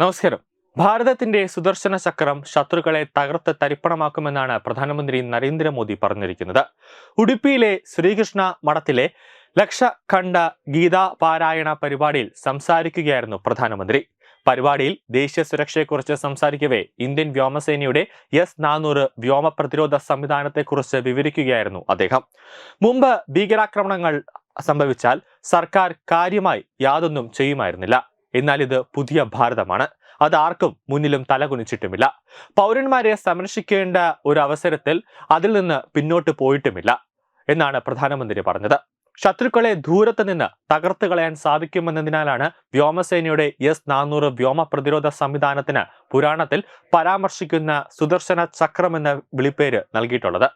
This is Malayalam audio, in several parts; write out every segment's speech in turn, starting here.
നമസ്കാരം. ഭാരതത്തിന്റെ സുദർശന ചക്രം ശത്രുക്കളെ തകർത്ത് തരിപ്പണമാക്കുമെന്നാണ് പ്രധാനമന്ത്രി നരേന്ദ്രമോദി പറഞ്ഞിരിക്കുന്നത്. ഉടുപ്പിയിലെ ശ്രീകൃഷ്ണ മഠത്തിലെ ലക്ഷഖണ്ഡ ഗീതാ പാരായണ പരിപാടിയിൽ സംസാരിക്കുകയായിരുന്നു പ്രധാനമന്ത്രി. പരിപാടിയിൽ ദേശീയ സുരക്ഷയെക്കുറിച്ച് സംസാരിക്കവേ ഇന്ത്യൻ വ്യോമസേനയുടെ എസ് നാനൂറ് വ്യോമ പ്രതിരോധ സംവിധാനത്തെക്കുറിച്ച് വിവരിക്കുകയായിരുന്നു അദ്ദേഹം. മുമ്പ് ഭീകരാക്രമണങ്ങൾ സംഭവിച്ചാൽ സർക്കാർ കാര്യമായി യാതൊന്നും ചെയ്യുമായിരുന്നില്ല. എന്നാൽ ഇത് പുതിയ ഭാരതമാണ്. അത് ആർക്കും മുന്നിലും തലകുനിച്ചിട്ടുമില്ല. പൗരന്മാരെ സംരക്ഷിക്കേണ്ട ഒരു അവസരത്തിൽ അതിൽ നിന്ന് പിന്നോട്ട് പോയിട്ടുമില്ല എന്നാണ് പ്രധാനമന്ത്രി പറഞ്ഞത്. ശത്രുക്കളെ ദൂരത്ത് നിന്ന് തകർത്ത് കളയാൻ സാധിക്കുമെന്നതിനാലാണ് വ്യോമസേനയുടെ എസ് നാനൂറ് വ്യോമ പ്രതിരോധ സംവിധാനത്തിന് പുരാണത്തിൽ പരാമർശിക്കുന്ന സുദർശന ചക്രം എന്ന വിളിപ്പേര് നൽകിയിട്ടുള്ളത്.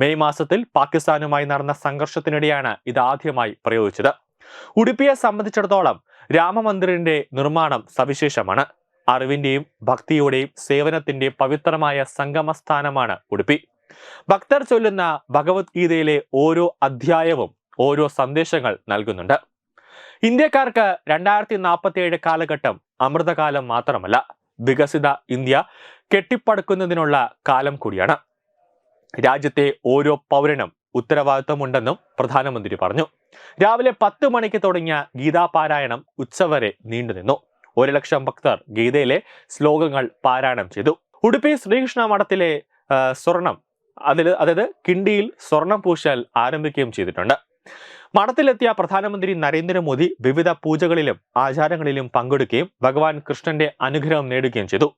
മെയ് മാസത്തിൽ പാകിസ്ഥാനുമായി നടന്ന സംഘർഷത്തിനിടെയാണ് ഇത് ആദ്യമായി പ്രയോഗിച്ചത്. ഉടുപ്പിയെ സംബന്ധിച്ചിടത്തോളം രാമമന്ദിറിന്റെ നിർമ്മാണം സവിശേഷമാണ്. അറിവിന്റെയും ഭക്തിയുടെയും സേവനത്തിന്റെ പവിത്രമായ സംഗമസ്ഥാനമാണ് ഉടുപ്പി. ഭക്തർ ചൊല്ലുന്ന ഭഗവത്ഗീതയിലെ ഓരോ അധ്യായവും ഓരോ സന്ദേശങ്ങൾ നൽകുന്നുണ്ട്. ഇന്ത്യക്കാർക്ക് രണ്ടായിരത്തി നാൽപ്പത്തിയേഴ് കാലഘട്ടം അമൃതകാലം മാത്രമല്ല വികസിത ഇന്ത്യ കെട്ടിപ്പടുക്കുന്നതിനുള്ള കാലം കൂടിയാണ്. രാജ്യത്തെ ഓരോ പൗരനും ഉത്തരവാദിത്വമുണ്ടെന്നും പ്രധാനമന്ത്രി പറഞ്ഞു. രാവിലെ പത്ത് മണിക്ക് തുടങ്ങിയ ഗീതാപാരായണം ഉച്ചവരെ നീണ്ടുനിന്നു ഒരു ലക്ഷം ഭക്തർ ഗീതയിലെ ശ്ലോകങ്ങൾ പാരായണം ചെയ്തു. ഉടുപ്പി ശ്രീകൃഷ്ണ മഠത്തിലെ സ്വർണം അതിൽ അതായത് കിണ്ടിയിൽ സ്വർണം പൂശൽ ആരംഭിക്കുകയും ചെയ്തിട്ടുണ്ട്. മഠത്തിലെത്തിയ പ്രധാനമന്ത്രി നരേന്ദ്രമോദി വിവിധ പൂജകളിലും ആചാരങ്ങളിലും പങ്കെടുക്കുകയും ഭഗവാൻ കൃഷ്ണന്റെ അനുഗ്രഹം നേടുകയും ചെയ്തു.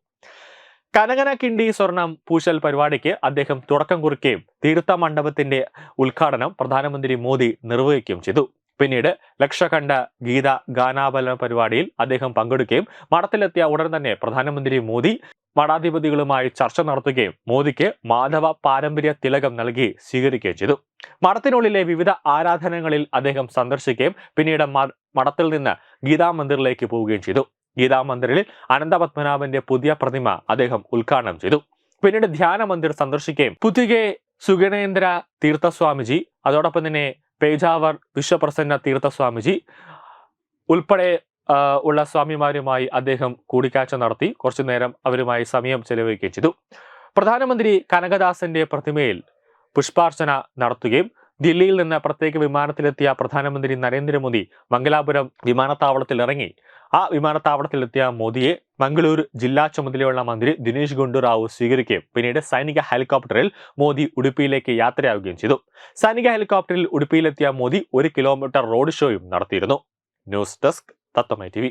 കനകന കിണ്ടി സ്വർണം പൂശൽ പരിപാടിക്ക് അദ്ദേഹം തുടക്കം കുറിക്കുകയും തീർത്ഥ മണ്ഡപത്തിന്റെ ഉദ്ഘാടനം പ്രധാനമന്ത്രി മോദി നിർവഹിക്കുകയും ചെയ്തു. പിന്നീട് ലക്ഷകണ്ഠ ഗീത ഗാനാപലന പരിപാടിയിൽ അദ്ദേഹം പങ്കെടുക്കുകയും മഠത്തിലെത്തിയ ഉടൻ തന്നെ പ്രധാനമന്ത്രി മോദി മഠാധിപതികളുമായി ചർച്ച നടത്തുകയും മോദിക്ക് മാധവ പാരമ്പര്യ തിലകം നൽകി സ്വീകരിക്കുകയും ചെയ്തു. മഠത്തിനുള്ളിലെ വിവിധ ആരാധനകളിൽ അദ്ദേഹം സന്ദർശിക്കുകയും പിന്നീട് മഠത്തിൽ നിന്ന് ഗീതാ മന്ദിറിലേക്ക് പോവുകയും ചെയ്തു. ഗീതാ മന്ദിറിൽ അനന്തപത്മനാഭന്റെ പുതിയ പ്രതിമ അദ്ദേഹം ഉദ്ഘാടനം ചെയ്തു. പിന്നീട് ധ്യാന മന്ദിർ സന്ദർശിക്കുകയും പുതികെ സുഗണേന്ദ്ര തീർത്ഥസ്വാമിജി അതോടൊപ്പം തന്നെ പേജാവർ വിശ്വപ്രസന്ന തീർത്ഥസ്വാമിജി ഉൾപ്പെടെ ഉള്ള സ്വാമിമാരുമായി അദ്ദേഹം കൂടിക്കാഴ്ച നടത്തി. കുറച്ചു നേരം അവരുമായി സമയം ചെലവഴിക്കുകയും ചെയ്തു. പ്രധാനമന്ത്രി കനകദാസന്റെ പ്രതിമയിൽ പുഷ്പാർച്ചന നടത്തുകയും ദില്ലിയിൽ നിന്ന് പ്രത്യേക വിമാനത്തിലെത്തിയ പ്രധാനമന്ത്രി നരേന്ദ്രമോദി മംഗലാപുരം വിമാനത്താവളത്തിൽ ഇറങ്ങി. ആ വിമാനത്താവളത്തിലെത്തിയ മോദിയെ മംഗളൂർ ജില്ലാ ചുമതലയുള്ള മന്ത്രി ദിനേശ് ഗുണ്ടുറാവു സ്വീകരിക്കുകയും പിന്നീട് സൈനിക ഹെലികോപ്റ്ററിൽ മോദി ഉടുപ്പിയിലേക്ക് യാത്രയാവുകയും ചെയ്തു. സൈനിക ഹെലികോപ്റ്ററിൽ ഉടുപ്പിയിലെത്തിയ മോദി ഒരു കിലോമീറ്റർ റോഡ് ഷോയും നടത്തിയിരുന്നു. ന്യൂസ് ഡെസ്ക് തത്വമൈ ടി